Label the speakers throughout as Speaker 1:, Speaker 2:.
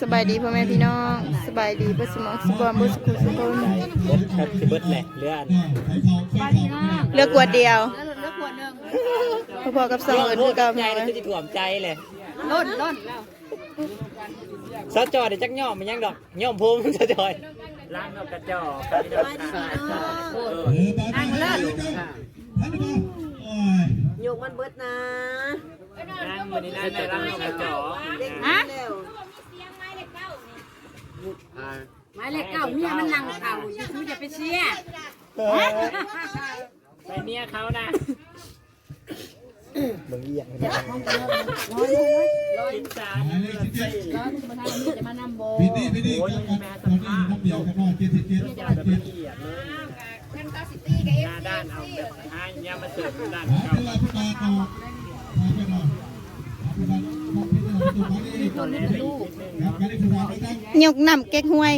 Speaker 1: สบายดีพ่อแม่พี่น้องสบายดีเบ่สมองสบอมบ่สุขสุขคน
Speaker 2: เบิดครับสิเบิดแหละเรืออัน
Speaker 1: เหลือกวดเดียว
Speaker 3: แล้วเลือกขวดหนึ่ง
Speaker 1: พอๆกับสองเอิ้นคือเก่า
Speaker 2: ใจ
Speaker 1: พี่น้อง
Speaker 2: เลย
Speaker 1: เอ้ย
Speaker 2: คือสิถ่วมใจเลย
Speaker 3: ล้นล้นแล้ว
Speaker 2: ซอจอเดี๋ยวจักย่อมมันยังดอกย่อมพุงซอจอยล้างเอากระจอกกระจอก
Speaker 3: นั่งเลิศ
Speaker 4: โยกมันเบิดนะ
Speaker 2: นั่งมันนี่นั่งในล้างเอากระจอก
Speaker 3: ฮะ
Speaker 4: แล้ว
Speaker 3: หมายเลขเก้าเมียมันนั่งเก่าอยู่คือจะไปเชียร์
Speaker 2: ไปเมียเขานะเบิ่งเอียงเลยกินจาน
Speaker 3: แล้วมาทำนี่จะมานำโบ
Speaker 5: พี่ดีพี่ดีครับตอนนี้น้ำเดียวกันนอนเจ็ดสิบเจ็ด
Speaker 2: จานแบบละเอียดเลยหน้าด้านเอาแบบให้ยามาเสิร์ฟด้าน
Speaker 5: หา
Speaker 2: เก่า
Speaker 5: เวลาพี่มาเอาหาไปหน่อยหาเวลาบอกพี่หน่อยตัวมาดิ
Speaker 2: ตอนนี้ไปอีกนิดนึง
Speaker 5: ครับมาดิคุณวางไปตั้ง
Speaker 1: ยกน้ำเก๊กฮวย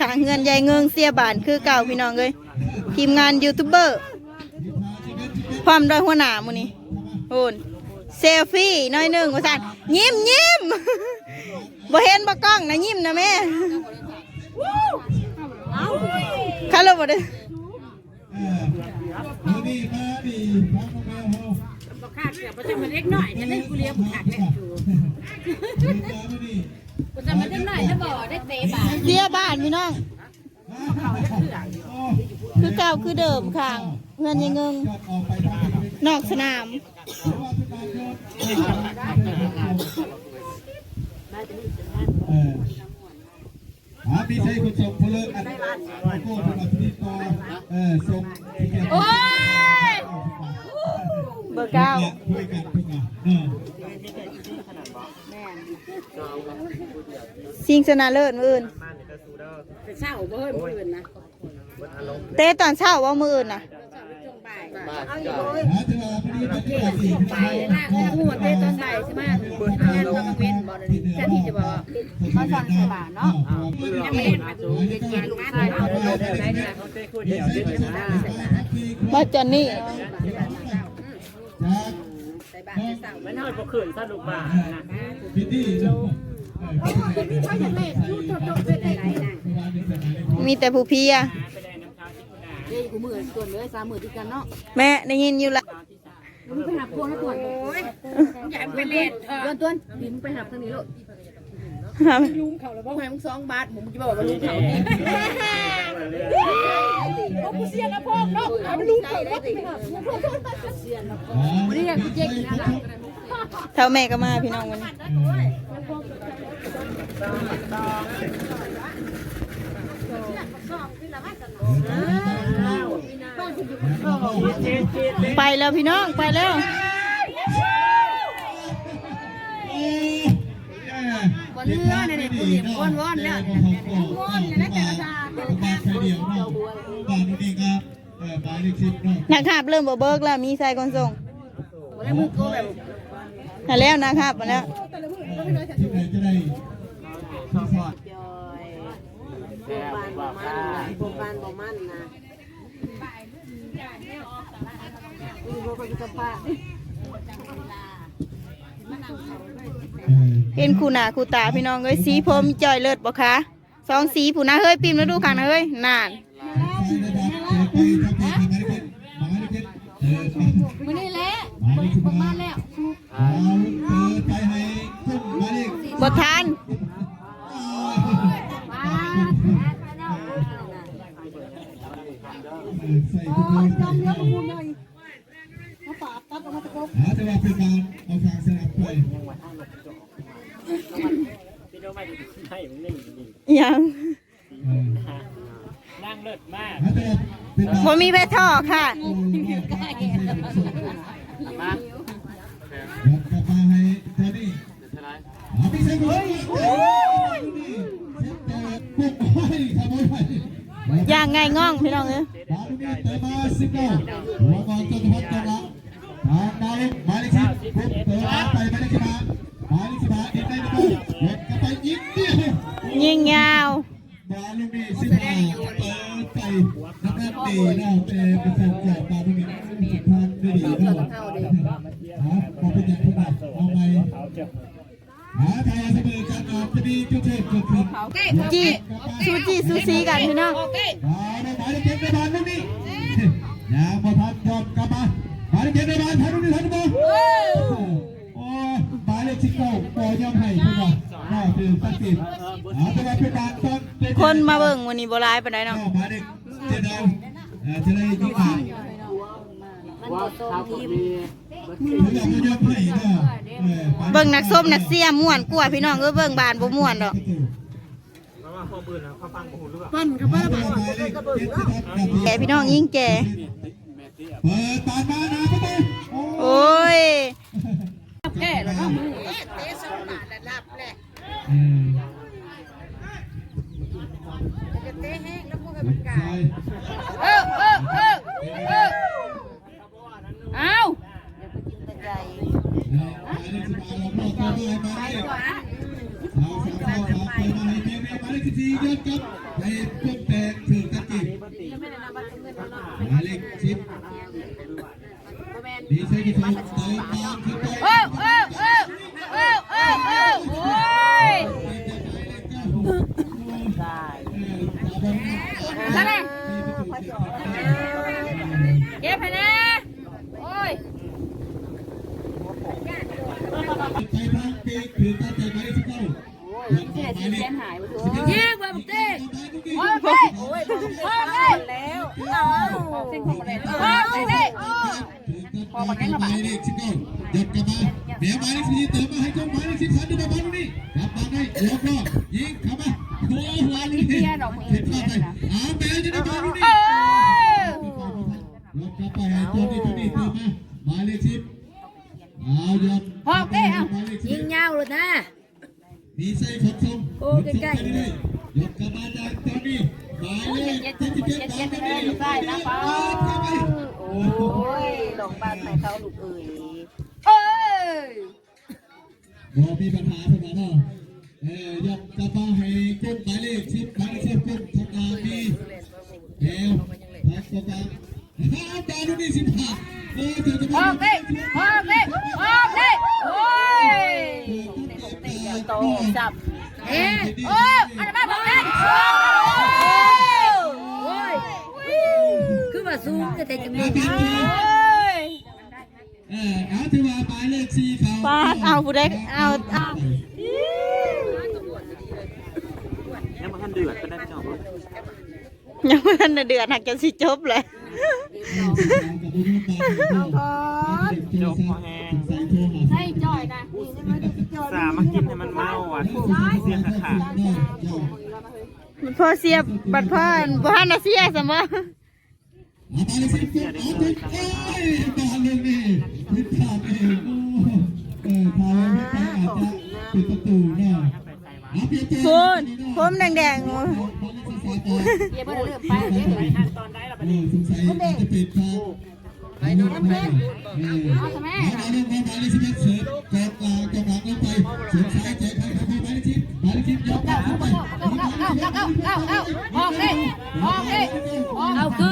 Speaker 1: ขางเงินใหญ่เงิงเสียบานคือเก่าพี่น้องเอ้ยทีมงานยูทูบเบอร์พร้อมด้วยหัวหน้ามื้อนี้โอนเซลฟี่หน้อยหนึงว่าซั่นยิ้มยิ้มบ่เห็นบ่กล้องนะยิ้มนะแม่คาร์โลบ่ได้า
Speaker 3: บอกขาดเสือประจำมันเล็กหน่อยจะได้กูเลี้ยงขาดแหละอยู่
Speaker 5: มาดิ
Speaker 3: ประจำมันเล็กหน่อยจะบอกได้เตะบา
Speaker 1: เสียบ้านพี่น้อง
Speaker 5: โอ้
Speaker 1: คือเก่าคือเดิมข้างเงินใหญ่เงิง
Speaker 5: ยอดออกไปทางนี้
Speaker 1: นอกสนาม
Speaker 5: เพราะว่าทุกการยอดเออหาพี่ใช้คนส่งพลเมืองอันโก้คนอัศนีต่อเออส่งที่เกี่ยว
Speaker 3: โอ้ย
Speaker 1: เบอร์เก้า
Speaker 5: คุยกันทุกอย่างเออ
Speaker 1: ซิงชนะเลิศมื้ออื่น
Speaker 3: ไปเศร้าบ่เฮ้ยมืออื่นนะ
Speaker 1: เตะตอนเช้าว่ามื้ออื่นน่ะ
Speaker 3: ช่วงบ่าย
Speaker 4: เอาอยู่เลย
Speaker 5: หาจังหวะพอดีไปที่ไหนสิ
Speaker 3: ไปล่างแล้วหัวเตะตอนบ่ายใช่ไหมเปิดงานต้องเว้นบ่ได้แค่ที่จะบอกเขาสั่งใส่บาทเนาะยังไม่ได้มาดูเย็นๆงานเอาเลยได้เนี่ย
Speaker 2: เขาเต้คู่เดียวเด็ดนะ
Speaker 1: มาจอนนี่
Speaker 3: ใส่บาทใส่เศร้า
Speaker 2: มันเอาไปขืนสรุปบ้านะ
Speaker 5: พิธีเนาะ
Speaker 3: เขาอย่างแม่ยูโตโตเป็นไหนนะ
Speaker 1: มีแต่ผู้เพีย
Speaker 2: ไปได้น้ำชาที่คุณอา
Speaker 3: เฮ้ยกูมือส่วนเลยสามมือที่กันเนาะ
Speaker 1: แม่ได้ยินอยู่ละ
Speaker 3: มึงไปหาพวงแล้วตัวโอ้ยอยากไปเล่นเดินตัวดิมึงไปหาทางนี้ลูกลุงเขาแล้วบอกให้มึงสองบาทผมจะบอกว่าลุงเขา เขาผู้เสียนะพ่อเนาะเอาลุงเขาแล้วไปหาวันนี้อยากเจ๊กนะ
Speaker 1: เท่าแม่ก็มาพี่น้องวันนี้ไปแล้วพี่น้องไปแล้ว
Speaker 3: วันเรือเนี่ยเนี่ยกูเนี่ยวนวนแล้ววนเนี่ยนะแต่ละชา
Speaker 5: บ้านใครเดียวเนาะบ้านนี้ก็เออ หมายเลขสิบเนาะ
Speaker 1: นักขับเริ่มบ่เบิกแล้วมีสายขนส่ง
Speaker 3: วันนี้มึงโกแบบ
Speaker 1: มาแล้วนะครับมาแล้ว
Speaker 5: ที่ไหนจะได้
Speaker 4: จองพยาบาลบ่มันนะโรงพยาบาลบ่มันนะมีโรคประจำบ้าน
Speaker 5: เออ
Speaker 1: เห็นคู่หน้าคู่ตาพี่น้องเอ้ยสีผมจอยเลิศบ่คะสองสีผู้นะเฮ้ยปิมแล้วดูข้างนะเฮ้ยนาน
Speaker 5: เปิดไปทำเพลงหมายเลขเจ็ดหมายเลขเจ็ดเออ
Speaker 3: วันนี้แหละ
Speaker 5: หมายเลขสิบ
Speaker 3: บ้านแล้ว
Speaker 5: เอาเปิดไปให้ขึ้นหมายเลข
Speaker 1: บ่ทัน
Speaker 5: ใส่ทุกคนใส่เนาะหาแต่ว่าเป็นการเอาทางสนับไป
Speaker 2: พี่โน้ไม่ได้ให้ผมนี่นี่
Speaker 1: ยัง
Speaker 5: เออ
Speaker 2: นั่งเลิศมาก
Speaker 5: หาแต่ว่าเป็นการ
Speaker 1: บ่มีแพท่อค่ะ
Speaker 5: โอ้ยว่าใส่ส่ง
Speaker 2: มา
Speaker 5: เดี๋ยวกลับมาให้เธอนี่หาพี่ใส่หมดโอ้ยนี่เซ็ตแต่ปุ๊บโอ้ยขโมยไป
Speaker 1: อย่างไงง่องพี่น้องเอ้ย
Speaker 5: หาลูกนี้เตะมาสิบเก้าหัวบอลต้นพัดตรงละทางหมายเลขหมายเลขสิบปุ๊บเตะมาไปหมายเลขสิบห้าหมายเลขสิบห้าเอ็นได้ไหมเอ็นก็ไปยิงเดียว
Speaker 1: ยิงยาว
Speaker 5: บอลลูกนี้สิบห้าเปิดไปนะครับดีเนาะเป็นประสบการณ์บอลลูกนี้ทางดีเนาะฮะพอเป็นอย่างขนาดเอาไหม
Speaker 2: เขาจะ
Speaker 5: เหาทางเสมอกันอาจจะมีจุดเทพเกิดขึ้น
Speaker 1: จีซูจีซูซีกันพี่น้อง
Speaker 5: หาได้หมายเลขเจ็ดในบ้านลูกนี้ยังบ่ทันยอมกลับมาหมายเลขเจ็ดในบ้านทันลูกนี้ทันบ่โอ้หมายเลขสิบเก้าปล่อยยอมให้ทุกค
Speaker 1: คนมาเบิ่งวันนี้บร้ายปไหนเนาะ
Speaker 5: เจ็ดดาจะได้ที่ผ่าน
Speaker 2: ว่า
Speaker 5: ทำทีเบิ่
Speaker 1: งนักส้มนักเสียม่วนกลัวพี่น้องก็เบิ่งบานบ่ม่วนดอก
Speaker 4: ปั้นกับปั้น
Speaker 1: แกพี่น้องยิ่งแก
Speaker 5: เปิดตาตานะพี่ เล
Speaker 1: ขสี่ย
Speaker 3: อดครับในพวกแต
Speaker 5: ง
Speaker 3: ถือกันจีบหมายเลขสิบ
Speaker 5: ดีใช้กี่ถูกมตคอ
Speaker 3: เโอ้โอ้โอ้โอ้โอ้โอ้โอ้ยนั่นแหละเก็บให้นะโอ้ย
Speaker 5: ไปทางปีกถือกระจิบห
Speaker 3: มายเลขสิบเก้าหมายเล
Speaker 5: ข กับหมายเลขสิบเก้าหยัดกลับมาเดี๋ยวหมายเลขสิบเติมมาให้เจ้าหมายเลขสิบสามดูบอลนี่กลับมาได้ล็อกล้อยิงเข้ามาโอ้โหลูกนี้ผิดพลาดไปเอาแมวจะได้บอลนี่
Speaker 3: เออ
Speaker 5: ล็อกกลับไปห้ตัวนี้ตัวนี้เติมมาหมายเลขสิบเอาหยัด
Speaker 3: พอกเต้า
Speaker 4: ยิงยาวเลยนะ
Speaker 5: มีไส้ขนส่งโอ้ใกล้ๆยหยัดกลับมาจากตัวนี้หมายเลขเจ็ดสิบเจ็ดบอลนี่ใส่นะป้าเข้าไปโอ้โห
Speaker 4: โอ้ ยหลงบ้านไหนเขาลูกเอ๋ย
Speaker 3: เอ้ย
Speaker 5: บ่มีปัญหาเท่านั้นเนาะเออยับกลับมาให้กุ้งหมายเลขสิบหมายเลขสิบกุ้งทำงานมีเอวพักกองกลางห้าบาทนี่สิบห้าเออเดี๋ยวจะ
Speaker 3: พอเต้พอเต้พอเต้โอ้ย
Speaker 4: โตจับ
Speaker 3: เอ๊ะโอ้ยอันนั้นมาพอเต้โอ้ย
Speaker 4: คือว่า ซูมจะแต่จะมี
Speaker 3: โอ้ย
Speaker 5: เออเอาถือว่าหมายเลขสี่เขา
Speaker 1: ปาดเอาผู้ใดเอาเอา
Speaker 2: ยังมันเดือดก็ได้จอบ
Speaker 1: ยังบ่ทันได้เดือนหักจะสิจบเลย
Speaker 2: จบพอแห้ง
Speaker 3: ให้จ่อยนะ
Speaker 2: สามากินให้มันเมาอะเสียขาด
Speaker 1: มันพ่อเสียบัดพ่อบ่ทันน่ะเสียซะบ่
Speaker 5: มาตาลิสิเกิดเอาเต็มเอ้ยตาเลยนี่พิษขาดเองโอ้เออทางอาจจะปิดประตูหน่อย
Speaker 1: คุณผมแดงๆงูเย่
Speaker 3: บ่ได้เริ่มไปเย่ไปทาง
Speaker 2: ตอนได้ละ
Speaker 5: บัดนี้สงสัยจะปิดทางไปนอนน้ำเพชรเอาทำไมมาเรื่องของมาลิสิเกิดเสริมกองกลางกองหลังลงไปสงสัยใจทางทางมาลิสิมาลิสิยกขึ้นไป
Speaker 3: เอาเอาเอาเอาเอาออกเล
Speaker 5: ยออกเลยออก
Speaker 4: เอาคือ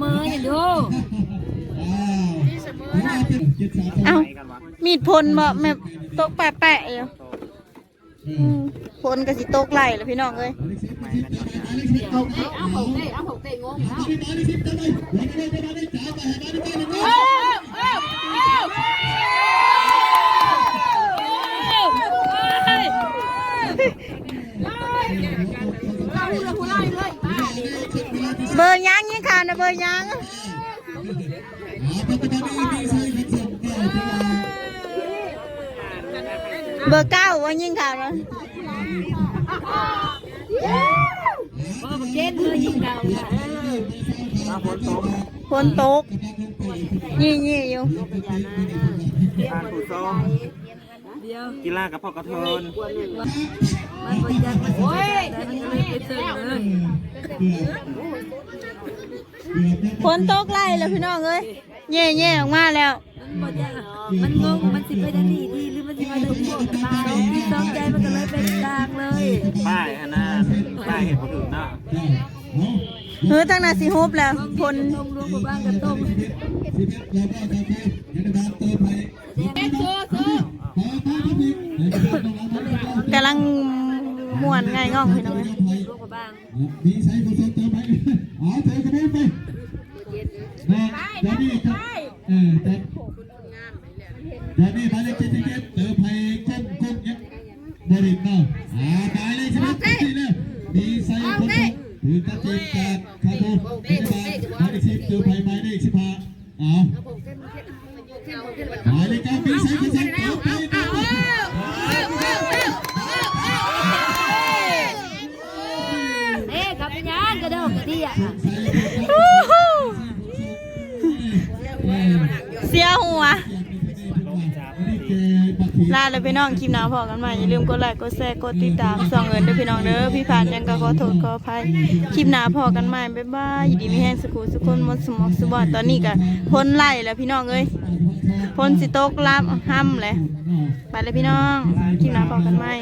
Speaker 5: มอ
Speaker 4: เนี่ดู
Speaker 5: เอ้ามี
Speaker 1: ดพลบ่แม่ตกแปะแปะเอวพลกับสิตกไหลเลยพี่น้องเอ้ย
Speaker 3: เอาหกเตะเอา
Speaker 5: หกเตะ
Speaker 3: งงเอ้า
Speaker 1: นะเบยยังเบอร์เก้าว่ายิงข่าวเล
Speaker 4: ยเจ็ดมือยิงข่า
Speaker 2: วฝนตก
Speaker 1: ยี่ยี่อยู่
Speaker 2: ทานผู้ชมกีฬากับพ่อกระเทิน
Speaker 4: โอ้ย แต่มันก็เลยไปถึงเลย
Speaker 1: พลตกไหลแล้วพี่น้องเอ้ยแย่แย่ออกมาแล้ว
Speaker 4: ม
Speaker 3: บ่จ้ามันงงมันสิไปได้ดีดีหรือมันสิมาได้ดีสองจิตสองใจมันก็เลยเป็นกลางเลย
Speaker 2: ป้ายอันน่ะป้ายเห็นคนอื่นเนาะ
Speaker 1: เฮ้ยตั้งนาสิฮุบแล้วพล
Speaker 3: ตรงรวมหมู่บ้านกันตรง
Speaker 1: กำลัง ม่วนไงง่องพี่น้องเอ้ย
Speaker 3: รวมหมู่บ้าน
Speaker 5: มีใช้ผสมเติมไปอ๋อเธอกระโดดไปนะเดี๋ยวนี้ครับเออแต่เดี๋ยวนี้หมายเลขเจ็ดเจ็ดเติมไปก้มก้มเนี้ยบริบเนาะอ่าหมายเลขสิบเอ็ดสี่เลยมีใช้ผสมถือกระเทียมจากคาร์บูเทนบาหมายเลขสิบเติมไปหมายเลขสิบห้าอ๋อหมายเลขเก้ามีใช้ผสมเติมไปเติมไป
Speaker 3: เอ๊ะกับยานกระโดดกระเดีย
Speaker 1: ฮู้ฮู้เสียหัว ลาเลยพี่น้องคลิปหน้าพอกันใหม่อย่าลืมกดไลค์กดแชร์กดติดตามส่องเงินเด้อพี่น้องเด้อพี่ผ่านยังก็ขอโทษขออภัยคลิปหน้าพอกันใหม่บ๊ายบายยินดีมีแห้งสุขุสุขคนมดสมองสุบอดตอนนี้ก็พ้นไล่แล้วพี่น้องเอ้ยพ้นสิตกลับห้ำเลยไปเลยพี่น้องคลิปหน้าพอกันใหม่